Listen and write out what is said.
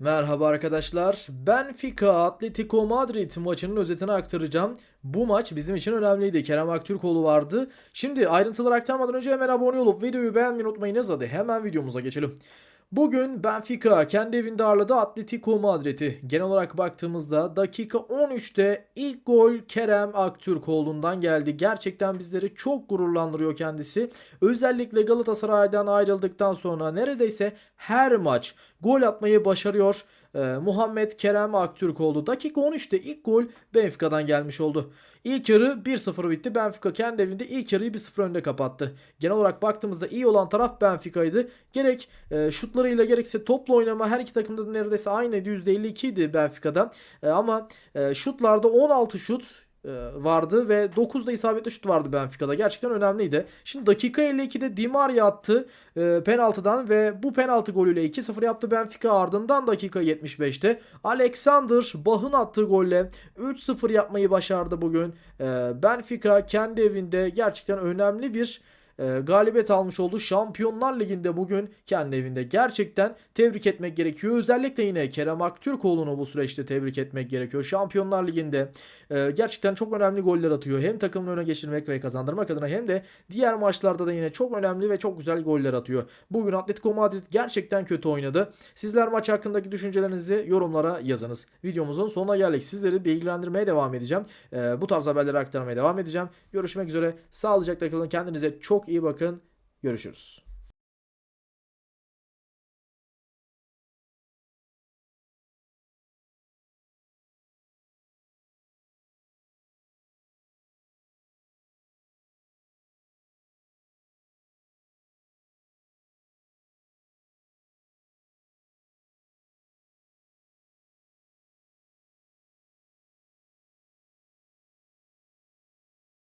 Merhaba arkadaşlar. Benfica Atletico Madrid maçının özetini aktaracağım. Bu maç bizim için önemliydi. Kerem Aktürkoğlu vardı. Şimdi ayrıntıları aktarmadan önce hemen abone olup videoyu beğenmeyi unutmayınız. Hadi hemen videomuza geçelim. Bugün Benfica kendi evinde ağırladı Atletico Madrid'i. Genel olarak baktığımızda dakika 13'te ilk gol Kerem Aktürkoğlu'ndan geldi. Gerçekten bizleri çok gururlandırıyor kendisi. Özellikle Galatasaray'dan ayrıldıktan sonra neredeyse her maç gol atmayı başarıyor. Ee, Muhammed Kerem Aktürkoğlu dakika 13'te ilk gol Benfica'dan gelmiş oldu. İlk yarı 1-0 bitti. Benfica kendi evinde ilk yarıyı 1-0 önde kapattı. Genel olarak baktığımızda iyi olan taraf Benfica'ydı. Gerek e, şutlarıyla gerekse topla oynama her iki takımda da neredeyse aynıydı. %52 idi Benfica'da. E, ama e, şutlarda 16 şut vardı ve 9'da isabetli şut vardı Benfica'da. Gerçekten önemliydi. Şimdi dakika 52'de Di Maria attı e, penaltıdan ve bu penaltı golüyle 2-0 yaptı Benfica. Ardından dakika 75'te Alexander Bach'ın attığı golle 3-0 yapmayı başardı bugün. E, Benfica kendi evinde gerçekten önemli bir e, galibiyet almış oldu. Şampiyonlar Ligi'nde bugün kendi evinde gerçekten tebrik etmek gerekiyor. Özellikle yine Kerem Aktürkoğlu'nu bu süreçte tebrik etmek gerekiyor. Şampiyonlar Ligi'nde e, gerçekten çok önemli goller atıyor. Hem takımını öne geçirmek ve kazandırmak adına hem de diğer maçlarda da yine çok önemli ve çok güzel goller atıyor. Bugün Atletico Madrid gerçekten kötü oynadı. Sizler maç hakkındaki düşüncelerinizi yorumlara yazınız. Videomuzun sonuna geldik. Sizleri bilgilendirmeye devam edeceğim. E, bu tarz haberleri aktarmaya devam edeceğim. Görüşmek üzere. Sağlıcakla kalın. Kendinize çok iyi bakın. Görüşürüz.